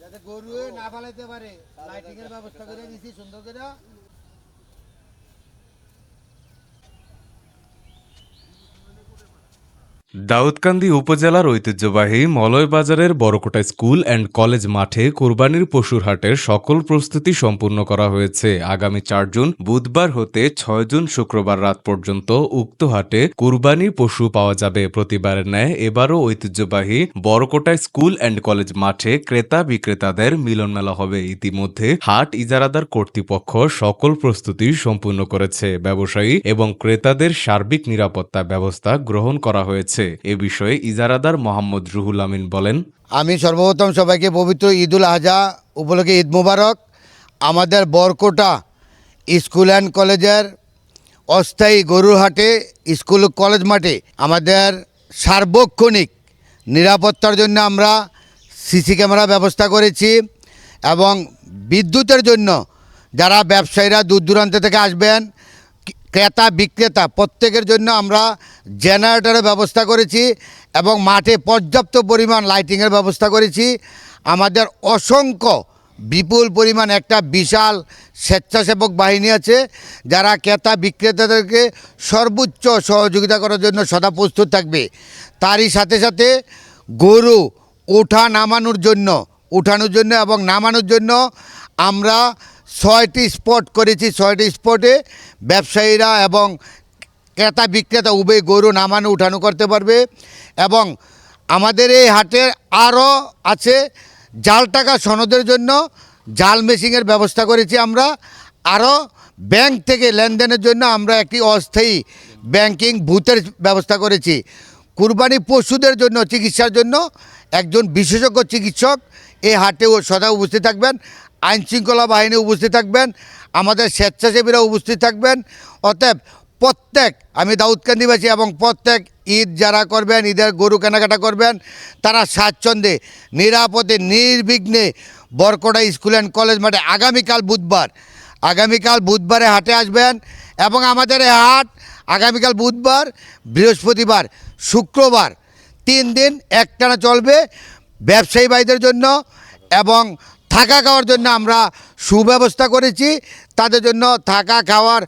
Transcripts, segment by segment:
যাতে গরু না ফালাইতে পারে। লাইটিং এর ব্যবস্থা করে দিছি সুন্দর করে। দাউদকান্দি উপজেলার ঐতিহ্যবাহী মলয় বাজারের বড়কোটা স্কুল অ্যান্ড কলেজ মাঠে কোরবানির পশুর হাটের সকল প্রস্তুতি সম্পূর্ণ করা হয়েছে। আগামী চার জুন বুধবার হতে ছয় জুন শুক্রবার রাত পর্যন্ত উক্ত হাটে কোরবানির পশু পাওয়া যাবে। প্রতিবারের ন্যায় এবারও ঐতিহ্যবাহী বড়কোটা স্কুল অ্যান্ড কলেজ মাঠে ক্রেতা বিক্রেতাদের মিলনমেলা হবে। ইতিমধ্যে হাট ইজারাদার কর্তৃপক্ষ সকল প্রস্তুতি সম্পূর্ণ করেছে। ব্যবসায়ী এবং ক্রেতাদের সার্বিক নিরাপত্তা ব্যবস্থা গ্রহণ করা হয়েছে। এ বিষয়ে ইজারাদার মোহাম্মদ রুহুল আমিন বলেন, আমি সর্বপ্রথম সবাইকে পবিত্র ঈদুল আজহা উপলক্ষে ঈদ মুবারক। আমাদের বরকোটা স্কুল অ্যান্ড কলেজের অস্থায়ী গরুরহাটে স্কুল কলেজ মাঠে আমাদের সার্বক্ষণিক নিরাপত্তার জন্য আমরা সিসি ক্যামেরা ব্যবস্থা করেছি এবং বিদ্যুতের জন্য যারা ব্যবসায়ীরা দূর দূরান্ত থেকে আসবেন ক্রেতা বিক্রেতা, প্রত্যেকের জন্য আমরা জেনারেটরের ব্যবস্থা করেছি এবং মাঠে পর্যাপ্ত পরিমাণ লাইটিংয়ের ব্যবস্থা করেছি। আমাদের অসংখ্য বিপুল পরিমাণ একটা বিশাল স্বেচ্ছাসেবক বাহিনী আছে, যারা ক্রেতা বিক্রেতাদেরকে সর্বোচ্চ সহযোগিতা করার জন্য সদা প্রস্তুত থাকবে। তারই সাথে সাথে গরু ওঠা নামানোর জন্য, উঠানোর জন্য এবং নামানোর জন্য আমরা ছয়টি স্পট করেছি, ছয়টি স্পটে ব্যবসায়ীরা এবং ক্রেতা বিক্রেতা উভয় গরু নামানো, উঠানো করতে পারবে এবং আমাদের এই হাটে আরও আছে জাল টাকা সনদের জন্য জাল মেশিনের ব্যবস্থা করেছি আমরা। আরও ব্যাংক থেকে লেনদেনের জন্য আমরা একটি অস্থায়ী ব্যাংকিং বুথের ব্যবস্থা করেছি। কুরবানি পশুদের জন্য, চিকিৎসার জন্য একজন বিশেষজ্ঞ চিকিৎসক এই হাটেও সদা উপস্থিত থাকবেন আইন শৃঙ্খলা বাহিনী উপস্থিত থাকবেন, আমাদের স্বেচ্ছাসেবীরা উপস্থিত থাকবেন। অতএব প্রত্যেক, আমি দাউদকান্দিবাসী এবং প্রত্যেক ঈদ যারা করবেন, ঈদের গরু কেনাকাটা করবেন, তারা স্বাচ্ছন্দ্যে, নিরাপদে, নির্বিঘ্নে বরকড়া স্কুল অ্যান্ড কলেজ মাঠে আগামীকাল বুধবার, আগামীকাল বুধবারে হাটে আসবেন এবং আমাদের এই হাট আগামীকাল বুধবার, বৃহস্পতিবার, শুক্রবার, তিন দিন একটানা চলবে। ব্যবসায়ী ভাইদের জন্য এবং থাকা খাওয়ার জন্য আমরা সুব্যবস্থা করেছি। তাদের জন্য থাকা খাওয়ার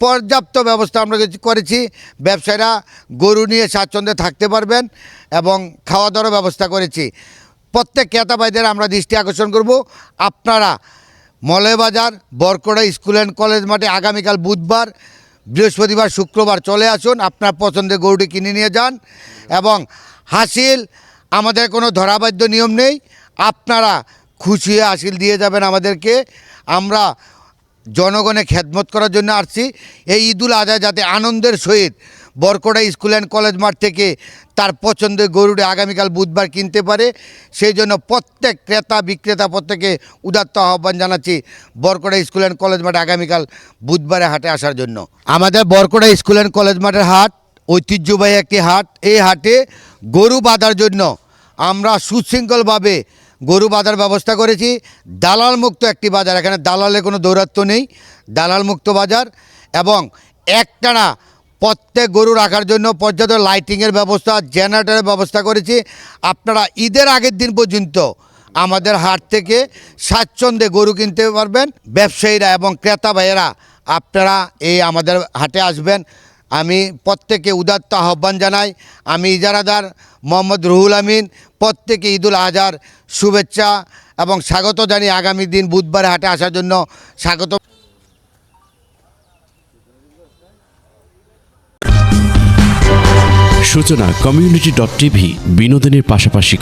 পর্যাপ্ত ব্যবস্থা আমরা করেছি। ব্যবসায়ীরা গরু নিয়ে স্বাচ্ছন্দ্যে থাকতে পারবেন এবং খাওয়া দাওয়ার ব্যবস্থা করেছি। প্রত্যেক ক্রেতা ভাইদের আমরা দৃষ্টি আকর্ষণ করব। আপনারা Malaybazar Barkara school and college মাঠে আগামীকাল বুধবার, বৃহস্পতিবার, শুক্রবার চলে আসুন। আপনার পছন্দের গরুটি কিনে নিয়ে যান এবং হাসিল আমাদের কোনো ধরাবাধ্য নিয়ম নেই। আপনারা খুশি হাসিল দিয়ে যাবেন আমাদেরকে। আমরা জনগণে খেদমত করার জন্য আসছি। এই ঈদুল আজহা যাতে আনন্দের সহিত বরকড়া স্কুল অ্যান্ড কলেজ মাঠ থেকে তার পছন্দের গরুটি আগামীকাল বুধবার কিনতে পারে। সেই জন্য প্রত্যেক ক্রেতা, বিক্রেতা, প্রত্যেকে উদাত্ত আহ্বান জানাচ্ছি বরকড়া স্কুল অ্যান্ড কলেজ মাঠে আগামীকাল বুধবারে হাটে আসার জন্য। আমাদের বরকড়া স্কুল অ্যান্ড কলেজ মাঠের হাট ঐতিহ্যবাহী একটি হাট। এই হাটে গরু বাঁধার জন্য আমরা সুশৃঙ্খলভাবে গরু বাঁধার ব্যবস্থা করেছি। দালাল মুক্ত একটি বাজার, এখানে দালালের কোনো দৌরাত্ম্য নেই। দালাল মুক্ত বাজার এবং একটানা প্রত্যেক গরু রাখার জন্য পর্যাপ্ত লাইটিংয়ের ব্যবস্থা, জেনারেটরের ব্যবস্থা করেছি। আপনারা ঈদের আগের দিন পর্যন্ত আমাদের হাট থেকে স্বাচ্ছন্দ্যে গরু কিনতে পারবেন। ব্যবসায়ীরা এবং ক্রেতা ভাইয়েরা, আপনারা এই আমাদের হাটে আসবেন। আমি প্রত্যেকে উদাত্ত আহ্বান জানাই। আমি ইজারাদার মোহাম্মদ রুহুল আমিন প্রত্যেকে ঈদুল আজহার শুভেচ্ছা এবং স্বাগত জানিয়ে আগামী দিন বুধবার হাটে আসার জন্য। স্বাগত। সূচনা কমিউনিটি ডট টিভি বিনোদনের পাশাপাশি